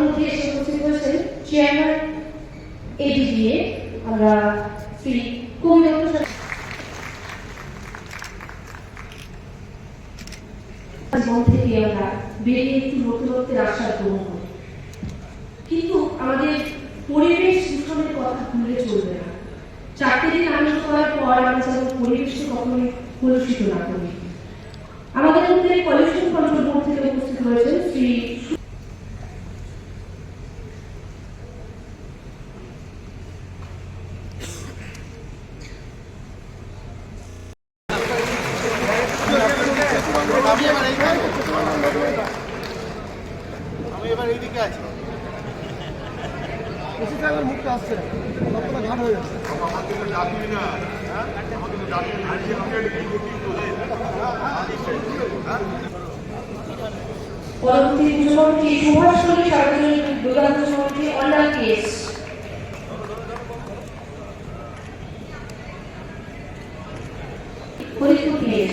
মধ্যে এসে উপস্থিত হয়েছেন চেয়ারম্যান এডিডিএ আমরা শ্রী করি। কিন্তু আমাদের পরিবেশ কথা ভুলে চলবে না। চারটে দিন আনন্দ করার পর আমরা যেন পরিবেশকে আমাদের পলিউশন কন্ট্রোল বোর্ড উপস্থিত হয়েছেন শ্রী আমি এবার এইদিকে আছি আমার মুখটা আসছে রক্তটা ঘাট হয়ে যাচ্ছে পরবর্তী পুজোমন্ত্রী সুভাষচন্দ্র সার্বজনীন দুর্গান্ত সমিতি অন্যান্য ফরিদপুর কেস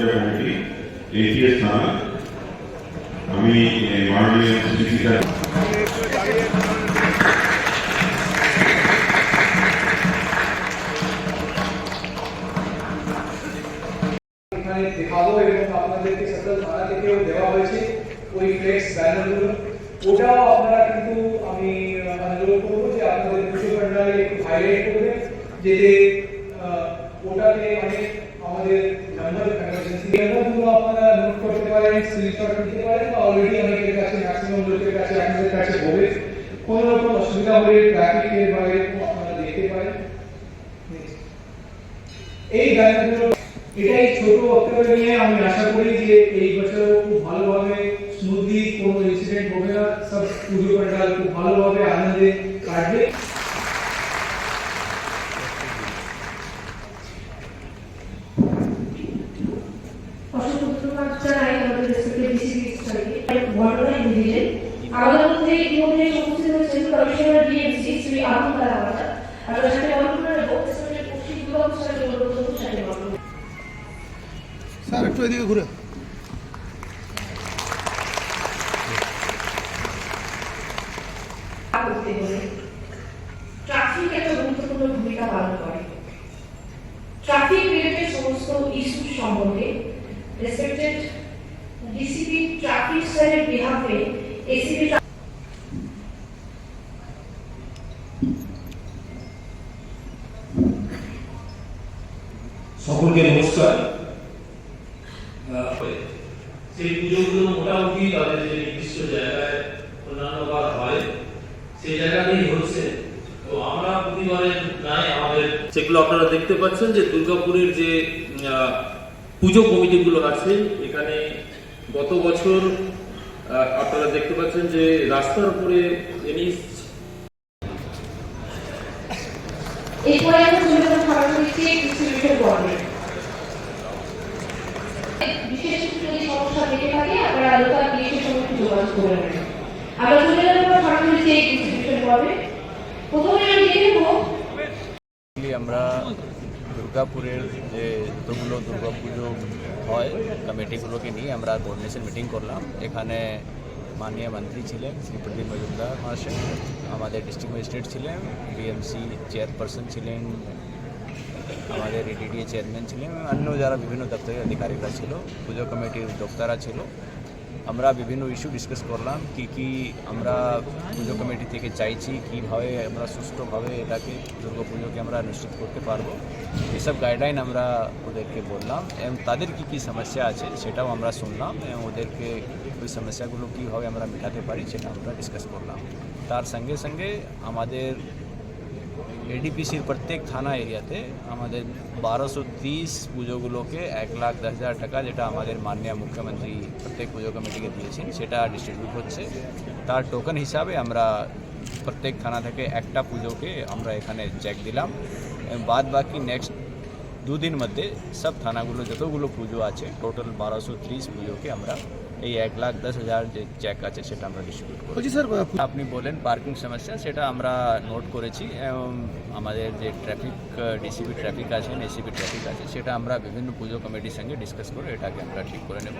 পুজোমন্ত্রী পঞ্চায়েত কমিটি এটিএস থানা আমি এ, মাননীয় স্পিকার এখানে দেখাবো এবং আপনাদেরকে সকল থানা থেকেও দেওয়া হয়েছে ওই ফ্লেক্স ব্যানারগুলো ওটাও আপনারা কিন্তু আমি আহ, অনুরোধ করব যে আপনাদের পুজো প্যান্ডালে একটু হাইলাইট করবেন যাতে আহ, ওটাতে অনেক আমাদের নাম্বার এমার্জেন্সি নাম্বারগুলো আপনারা নোট করতে খুব ভালোভাবে আনন্দে কাটবে অসংখ্য ধন্যবাদ জানাই আমাদের রেসপেক্টেড ডিসিপি স্যারকে বুঝিয়ে আমাদের মধ্যে ইতিমধ্যে উপস্থিত হয়েছেন কমিশনার ডিএমসি শ্রী আবুল কালাম আজাদ সাথে বর্তমানে নেব। স্যারকে অনুরোধ সাথে স্যার একটু এদিকে ঘুরে। করতে হলে ট্রাফিক একটা গুরুত্বপূর্ণ ভূমিকা পালন করে। ট্রাফিক রিলেটেড সমস্ত ইস্যু সম্বন্ধে রেসপেক্টেড ডিসিপি ট্রাফিক স্যারের বিহাফে এসিপি সকলকে নমস্কার। সেই পুজোগুলো মোটামুটি তাদের যে নির্দিষ্ট জায়গায় অন্যান্য বার হয় সেই জায়গাতেই হচ্ছে। তো আমরা প্রতিবারের নাই আমাদের সেগুলো আপনারা দেখতে পাচ্ছেন যে দুর্গাপুরের যে আহ, পুজো কমিটিগুলো আছে এখানে গত বছর আহ, আপনারা দেখতে পাচ্ছেন যে রাস্তার উপরে এনএস এরপরে আমরা চলে যাব সরাসরি ডিস্ট্রিবিউশন করবে বিশেষ যদি সমস্যা থেকে থাকে আপনারা লোকাল ডিএসের সঙ্গে যোগাযোগ করে নেবেন। আমরা চলে যাব সরাসরি চেক ডিস্ট্রিবিউশন করবে প্রথমে আমি দেখে নেব আমরা দুর্গাপুরের যে যতগুলো দুর্গাপুজো হয় কমিটিগুলোকে নিয়ে আমরা কোঅর্ডিনেশন মিটিং করলাম। এখানে মাননীয় মন্ত্রী ছিলেন শ্রী প্রদীপ মজুমদার মহাশয়, আমাদের ডিস্ট্রিক্ট ম্যাজিস্ট্রেট ছিলেন বিএমসি চেয়ারপারসন ছিলেন, আমাদের এডিডিএ চেয়ারম্যান ছিলেন, অন্য যারা বিভিন্ন দপ্তরের অধিকারীরা ছিল, পুজো কমিটির উদ্যোক্তারা ছিল। আমরা বিভিন্ন ইস্যু ডিসকাস করলাম, কি কি আমরা পুজো কমিটি থেকে চাইছি, কীভাবে আমরা সুষ্ঠুভাবে এটাকে দুর্গা পুজোকে আমরা নিশ্চিত করতে পারব, এসব গাইডলাইন আমরা ওদেরকে বললাম এবং তাদের কি কি সমস্যা আছে সেটাও আমরা শুনলাম এবং ওদেরকে ওই সমস্যাগুলো কীভাবে আমরা মেটাতে পারি সেটা আমরা ডিসকাস করলাম। তার সঙ্গে সঙ্গে আমাদের এডিপিসির প্রত্যেক থানা এরিয়াতে আমাদের বারোশো তিরিশ পুজোগুলোকে এক লাখ দশ হাজার টাকা যেটা আমাদের মাননীয় মুখ্যমন্ত্রী প্রত্যেক পুজো কমিটিকে দিয়েছেন, সেটা ডিস্ট্রিবিউট হচ্ছে। তার টোকেন হিসাবে আমরা প্রত্যেক থানা থেকে একটা পুজোকে আমরা এখানে চেক দিলাম। বাদ বাকি নেক্সট দুদিন মধ্যে সব থানাগুলো যতগুলো পুজো আছে টোটাল বারোশো ত্রিশ পুজোকে আমরা এই এক লাখ দশ হাজার যে চেক আছে সেটা আমরা ডিস্ট্রিবিউট করি বলছি স্যার আপনি বলেন পার্কিং সমস্যা সেটা আমরা নোট করেছি। এবং আমাদের যে ট্রাফিক ডিসিপি ট্রাফিক আছেন এসিপি ট্রাফিক আছে সেটা আমরা বিভিন্ন পুজো কমিটির সঙ্গে ডিসকাস করে এটাকে আমরা ঠিক করে নেব।